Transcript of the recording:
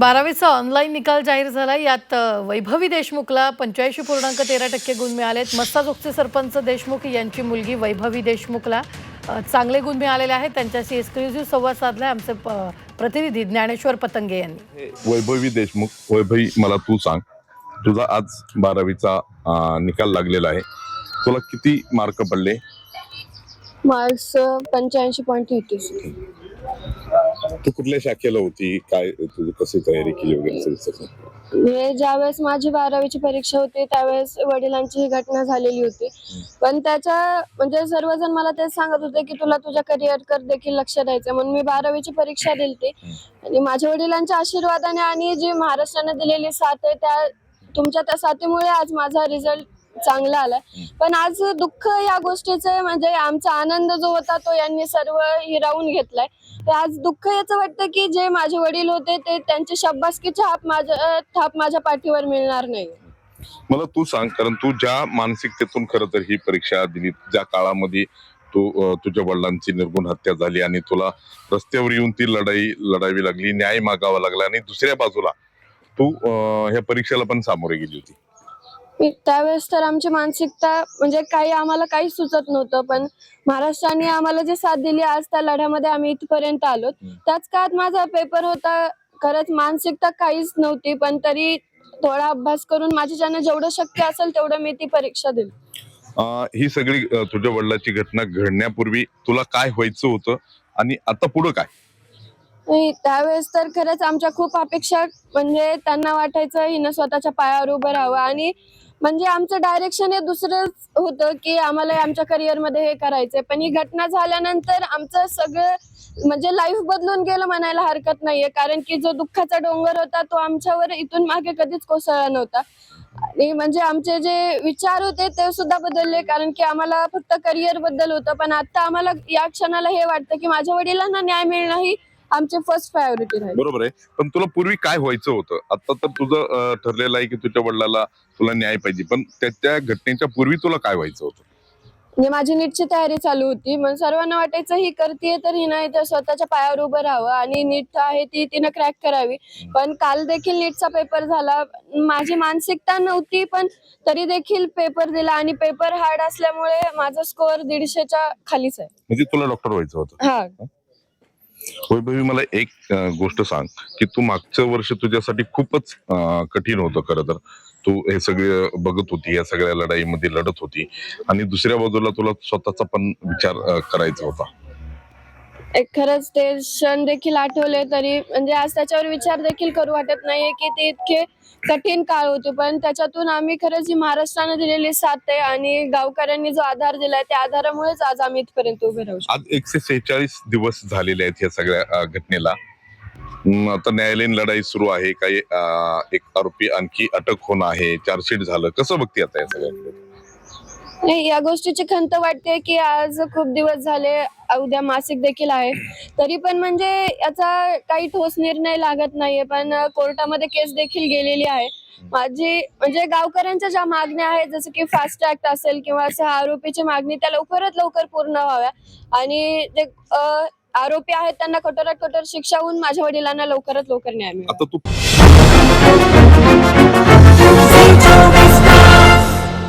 बारावीचा ऑनलाईन निकाल जाहीर झाला. यात वैभवी देशमुखला पंच्याऐंशी पूर्णांक तेरा टक्के गुण मिळालेत. मस्साजोगचे सरपंच देशमुख यांची मुलगी वैभवी देशमुखला चांगले गुण मिळालेले आहेत. त्यांच्याशी एक्सक्लुझिव्ह संवाद साधलाय आमचे प्रतिनिधी ज्ञानेश्वर पतंगे यांनी. वैभवी देशमुख वैभवी मला तू सांग तुझा आज बारावीचा निकाल लागलेला आहे. तुला किती मार्क पडले? मार्क्स पंच्याऐंशी पॉईंट तू कुठल्या शाखेला होती? काय तुझी कशी तयारी केली वगैरे ज्यावेळेस माझी बारावीची परीक्षा होती त्यावेळेस वडिलांची ही घटना झालेली होती. पण त्याच्या म्हणजे सर्वजण मला तेच सांगत होते की तुला तुझ्या करिअर कर देखील लक्ष द्यायचं म्हणून मी बारावीची परीक्षा दिली आणि माझ्या वडिलांच्या आशीर्वादाने आणि जी महाराष्ट्राने दिलेली साथ आहे त्या तुमच्या त्या साथीमुळे आज माझा रिझल्ट चांगला आलाय. पण आज दुःख या गोष्टीचं म्हणजे आमचा आनंद जो होता तो यांनी सर्व हिरावून घेतलाय. तर आज दुःख याचं वाटतं की जे माझे वडील होते ते त्यांची शब्बासकीची थाप माझ्या थाप माझ्या पाठीवर मिळणार नाही. मला तू सांग कारण तू ज्या मानसिकतेतून खरं तर ही परीक्षा दिली ज्या काळामध्ये तू तुझ्या वडिलांची निर्गुण हत्या झाली आणि तुला रस्त्यावर येऊन ती लढाई लढावी लागली न्याय मागावा लागला आणि दुसऱ्या बाजूला तू ह्या परीक्षेला पण सामोरे गेली होती. त्यावेळेस तर आमची मानसिकता म्हणजे काही आम्हाला काही सुचत नव्हतं पण महाराष्ट्राने आम्हाला जी साथ दिली आज त्या लढ्यामध्ये आम्ही इथपर्यंत आलो. त्याच काळात माझा पेपर होता खरंच मानसिकता काहीच नव्हती पण तरी थोडा अभ्यास करून माझ्याच्यानं जेवढं शक्य असेल तेवढं मी ती परीक्षा दिली. ही सगळी तुझ्या वडिलाची घटना घडण्यापूर्वी तुला काय व्हायचं होतं? आणि आता पुढं काय? त्यावेळेस तर खरंच आमच्या खूप अपेक्षा म्हणजे त्यांना वाटायचं हिनं स्वतःच्या पायावर उभं राहावं. आणि म्हणजे आमचं डायरेक्शन हे दुसरंच होतं की आम्हाला आमच्या करिअरमध्ये मध्ये हे करायचंय. पण ही घटना झाल्यानंतर आमचं सगळं म्हणजे लाईफ बदलून गेलं म्हणायला हरकत नाहीये. कारण की जो दुःखाचा डोंगर होता तो आमच्यावर इथून मागे कधीच कोसळला नव्हता. आणि म्हणजे आमचे जे विचार होते ते सुद्धा बदलले. कारण की आम्हाला फक्त करिअरबद्दल होतं. पण आता आम्हाला या क्षणाला हे वाटतं की माझ्या वडिलांना न्याय मिळणं ही आमची फर्स्ट प्रायोरिटी राहील. बरोबर आहे. पण तुला पूर्वी काय व्हायचं होतं? आता तर तुझं ठरलेलं आहे की तुझ्या वडिलाला तुला न्याय पाहिजे. पण त्या त्या घटनेच्या पूर्वी तुला काय व्हायचं होतं? म्हणजे माझी नीटची तयारी चालू होती. मग सर्वांना वाटायचं ही करते तर ही नाही तर स्वतःच्या पायावर उभं राहावं. आणि नीट आहे ती तिनं क्रॅक करावी. पण काल देखील नीटचा पेपर झाला. माझी मानसिकता नव्हती पण तरी देखील पेपर दिला. आणि पेपर हार्ड असल्यामुळे माझा स्कोअर दीडशेच्या खालीच आहे. म्हणजे तुला डॉक्टर व्हायचं होतं? हा. वैभवी मला एक गोष्ट सांग की तू मागचं वर्ष तुझ्यासाठी खूपच कठीण होतं खरं तर. तू हे सगळे बघत होती या सगळ्या लढाईमध्ये लढत होती. आणि दुसऱ्या बाजूला तुला स्वतःचा पण विचार करायचा होता. एक खरंच ते क्षण देखील आठवले तरी म्हणजे आज त्याच्यावर विचार देखील करू वाटत नाहीये की ते इतके कठीण काळ होते. पण त्याच्यातून आम्ही खरंच ही महाराष्ट्राने दिलेली साथ आहे आणि गावकऱ्यांनी जो आधार दिलाय त्या आधारामुळेच आज आम्ही इथपर्यंत उभे राहू आज एकशे सेहेचाळीस दिवस झालेले आहेत या सगळ्या घटनेला. आता न्यायालयीन लढाई सुरू आहे. काही एक आरोपी आणखी अटक होणं आहे. चार्जशीट झालं. कसं बघते आता या सगळ्या नाही या गोष्टीची खंत वाटते की आज खूप दिवस झाले उद्या मासिक देखील आहे. तरी पण म्हणजे याचा काही ठोस निर्णय लागत नाहीये. पण कोर्टामध्ये केस देखील गेलेली आहे. माझी म्हणजे गावकऱ्यांच्या ज्या मागण्या आहेत जसं की फास्ट ट्रॅक असेल किंवा असं आरोपीची मागणी त्या लवकरात लवकर पूर्ण व्हाव्या. आणि जे आरोपी आहेत त्यांना कठोरात कठोर शिक्षा होऊन माझ्या वडिलांना लवकरात लवकर न्याय मिळेल.